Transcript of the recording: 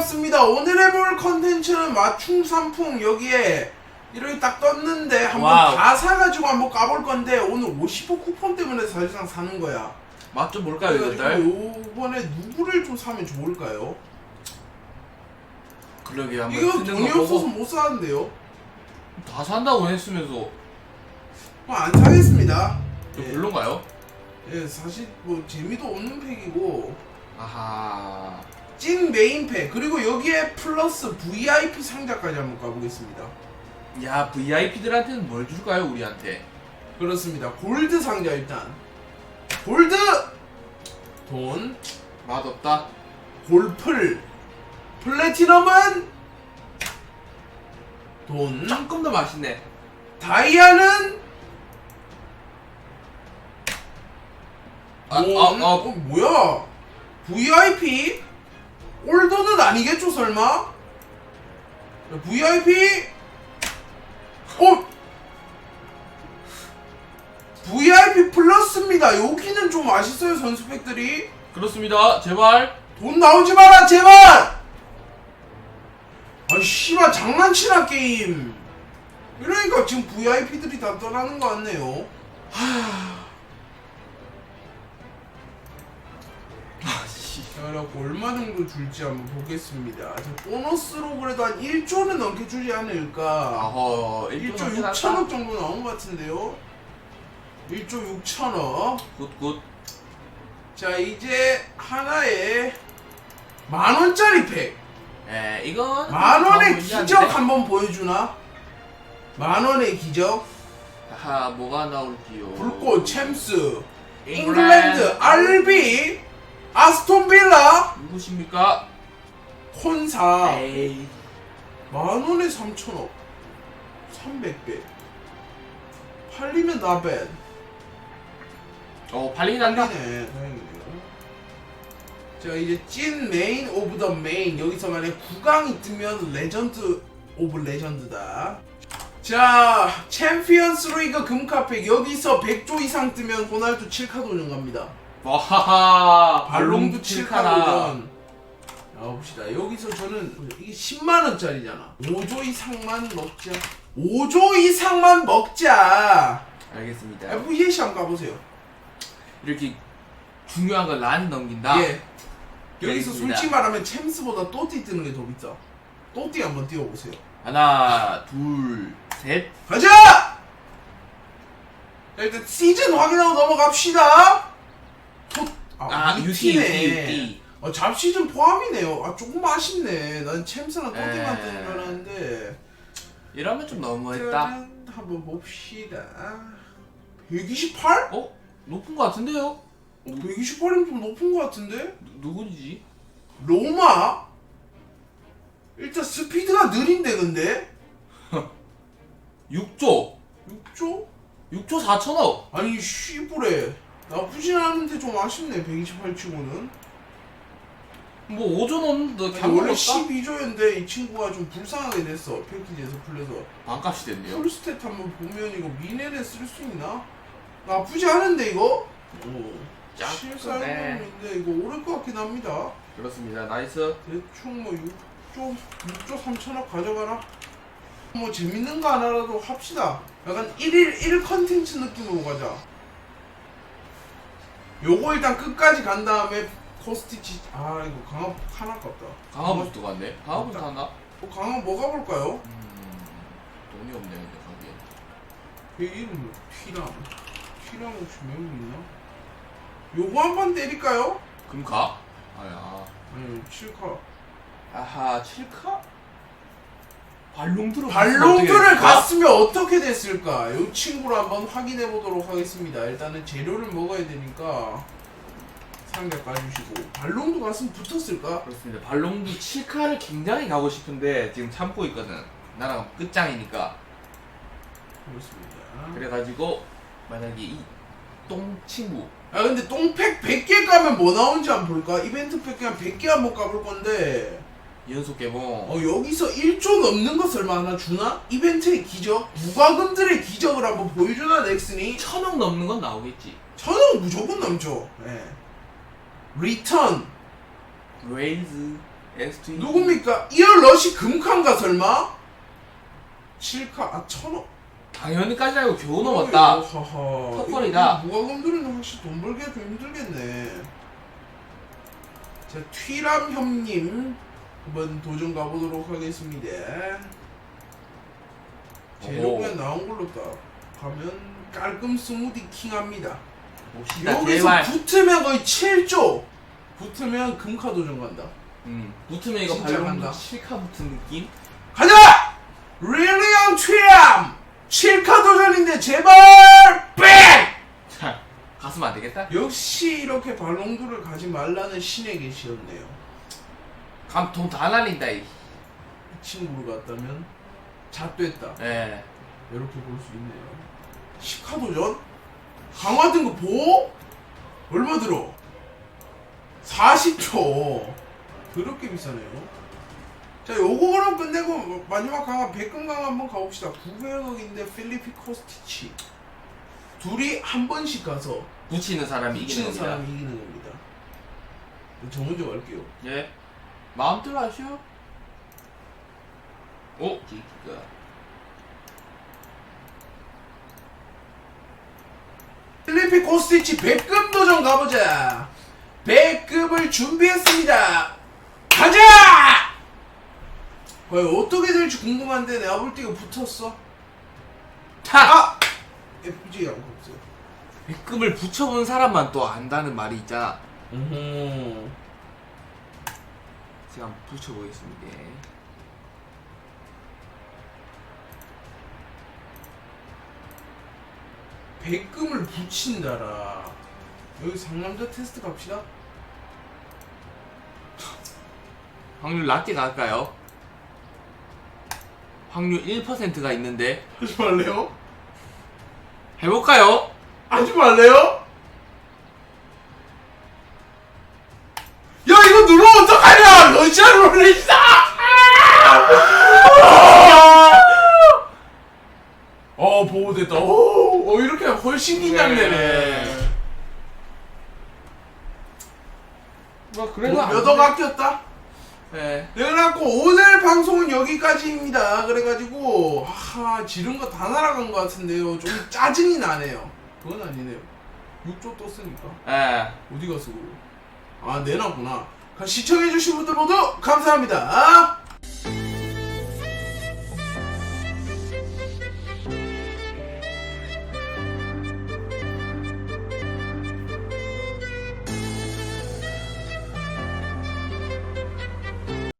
반갑습니다. 오늘 해볼 컨텐츠는 맞춤 상품 여기에 이렇게 딱 떴는데 한번 와우. 다 사가지고 한번 까볼 건데 오늘 50% 쿠폰 때문에 사실상 사는 거야. 맛좀 볼까요 이것들? 그래가지고 요번에 누구를 좀 사면 좋을까요? 그러게 한번 이거 쓰는 돈이 거 없어서 보고 못 사는데요. 다 산다고 했으면서 뭐안 사겠습니다. 좀 예. 별론가요? 예, 사실 뭐 재미도 없는 팩이고 아하 찐 메인 팩 그리고 여기에 플러스 VIP 상자까지 한번 가보겠습니다. 야 VIP들한테는 뭘 줄까요 우리한테? 그렇습니다. 골드 상자 일단. 골드! 돈. 맛없다? 골플 플래티넘은? 돈. 조금 더 맛있네. 다이아는? 아, 돈. 아, 아. 어, 뭐야? VIP 아니겠죠 설마? 야, VIP 어? VIP 플러스입니다. 여기는 좀 맛있어요 선수팩들이. 그렇습니다. 제발. 돈 나오지 마라 제발! 아 씨발 장난치나 게임. 이러니까 지금 VIP들이 다 떠나는 거 같네요. 아 자 그래갖고 얼마 정도 줄지 한번 보겠습니다. 자, 보너스로 그래도 한 1조는 넘게 주지 않을까? 아허 1조 1조 6천억 정도 나온 것 같은데요? 1조 6천억. 굿굿. 자 이제 하나에 만원짜리 팩. 에 이건 만원의 좀 기적? 한번 보여주나? 만원의 기적? 아하 뭐가 나올지요? 불꽃 챔스. 잉글랜드. 잉글랜드 RB 아스톤 빌라? 누구십니까? 콘사. 에이. 만 원에 3천억 300배. 팔리면 나벤. 어 팔리긴 한다. 팔리네. 다행이네요. 자 이제 찐 메인 오브 더 메인. 여기서 만약 9강이 뜨면 레전드 오브 레전드다. 자 챔피언스 리그 금카팩 여기서 100조 이상 뜨면 호날두 7카 도전 갑니다 와하하 발롱도 발롱도 7카 7카다 도전 자 봅시다 여기서 저는 이게 10만 원짜리잖아 5조 이상만 먹자 5조 이상만 먹자 알겠습니다 FEC 한번 가보세요 이렇게 중요한 걸 난 넘긴다 예. 여기서 알겠습니다. 솔직히 말하면 챔스보다 또띠 뜨는 게 더 비싸. 또띠 한번 띄워보세요. 하나 둘셋 가자! 자, 일단 시즌 확인하고 넘어갑시다. 토, 아, 이 UT, 티네. UT, UT. 어, 잡 시 즌 포함이네요. 아 조금 아쉽네. 난 챔스랑 에. 뜨는 줄 알았는데. 이러면 좀 너무했다 짜잔, 한번 봅시다. 128? 어? 높은 거 같은데요? 128이면 좀 높은 것 같은데? 누, 누구지? 로마? 일단 스피드가 느린데 근데? 6조 6조? 6조 4천억 아니 쉬부레 나쁘진 않은데 좀 아쉽네 128 치고는. 뭐 5조 넘는데 아니, 원래 먹었다? 12조였는데 이 친구가 좀 불쌍하게 됐어 패키지에서 풀려서. 반값이 됐네요. 풀스탯 한번 보면 이거 미네를 쓸 수 있나? 나쁘지 않은데 이거? 오. 7살인데 이거 오를 것 같긴 합니다. 그렇습니다. 나이스. 대충 뭐 6조 6조 3천억 가져가라. 뭐 재밌는 거 하나라도 합시다. 약간 1일 1 컨텐츠 느낌으로 가자 요거 일단 끝까지 간 다음에 코스티치 아 이거 강화 하나 깝다 강화부스도 갔네 강화부스 하나? 어, 강화 뭐 가 볼까요? 음 돈이 없네 근데 가기에 걔 이름 튀랑 튀랑 혹시 메모 있나? 요거 한 번 때릴까요? 그럼 가? 아야 아니 7카 아하 7카? 발롱드로 발롱도를 갔으면 어떻게 됐을까? 이 친구를 한번 확인해 보도록 하겠습니다. 일단은 재료를 먹어야 되니까 상자 까주시고 발롱도 갔으면 붙었을까? 그렇습니다 발롱도 7카를 굉장히 가고 싶은데 지금 참고 있거든 나랑 끝장이니까 그렇습니다. 그래가지고 만약에 이 똥 친구 아 근데 똥팩 100개 까면 뭐 나오는지 한번 볼까? 이벤트 팩 그냥 100개 한번 까볼 건데 연속 개봉 어 여기서 1조 넘는 거 설마 하나 주나? 이벤트의 기적? 무과금들의 기적을 한번 보여주나 넥슨이? 천억 넘는 건 나오겠지 천원 무조건 넘죠. 예. 리턴 레이즈 엑스트 누굽니까? 이얼 러시 금칸가 설마? 7카 아 천원 당연히까지 알고 겨우 넘었다. 턱걸이다. 무과금들은 확실히 돈 벌기가 좀 힘들겠네 자 튀람 형님 한번 도전 가보도록 하겠습니다 재료가 나온 걸로 딱 가면 깔끔 스무디 킹합니다 봅시다 여기서 제발. 붙으면 거의 7조 붙으면 금카 도전 간다 음, 붙으면 이거 진짜 발롱도 간다. 실카 붙은 느낌? 가자! 릴리언 튀람 7카 도전인데 제발 뺑! 자, 갔으면 안 되겠다. 역시 이렇게 발롱도를 가지 말라는 신의 계시였네요 감돈다 날린다 이. 이 친구로 갔다면 잣됐다 예. 이렇게 볼 수 있네요 10카 도전? 강화 등급 보? 얼마 들어? 40초 그렇게 비싸네요 자 요거 그럼 끝내고 마지막 강화 백금 강화 한번 가봅시다 900억인데 필리피 코스티치 둘이 한 번씩 가서 붙이는 사람이 이기는 미치는 겁니다. 사람이 이기는 겁니다 저 먼저 갈게요 예. 마음대로 하시오. 오, 기가. 필리피 코스티치 100급 도전 가보자 100급을 준비했습니다 가자! 과연 어떻게 될지 궁금한데 내가 볼 때 이거 붙었어 타! 아! FPG 양거 없어요 백금을 붙여본 사람만 또 안다는 말이 있잖아. 음. 제가 한번 붙여보겠습니다. 백금을 붙인다라 여기 상남자 테스트 갑시다 확률 낮게 갈까요? 확률 1%가 있는데 하지 말래요? 해볼까요? 하지 말래요? 어떡하냐 러시아! 롤레이다 어 보호됐다. 오, 어 이렇게 훨씬 긴장되네. 뭐 몇억 아꼈다? 네. 그래갖고 오늘 방송은 여기까지입니다. 그래가지고 하 지른 거 다 날아간 것 같은데요. 좀 짜증이 나네요. 그건 아니네요. 6조 떴으니까. 예. 어디 갔어 그거 아 내놨구나 시청해주신 분들 모두 감사합니다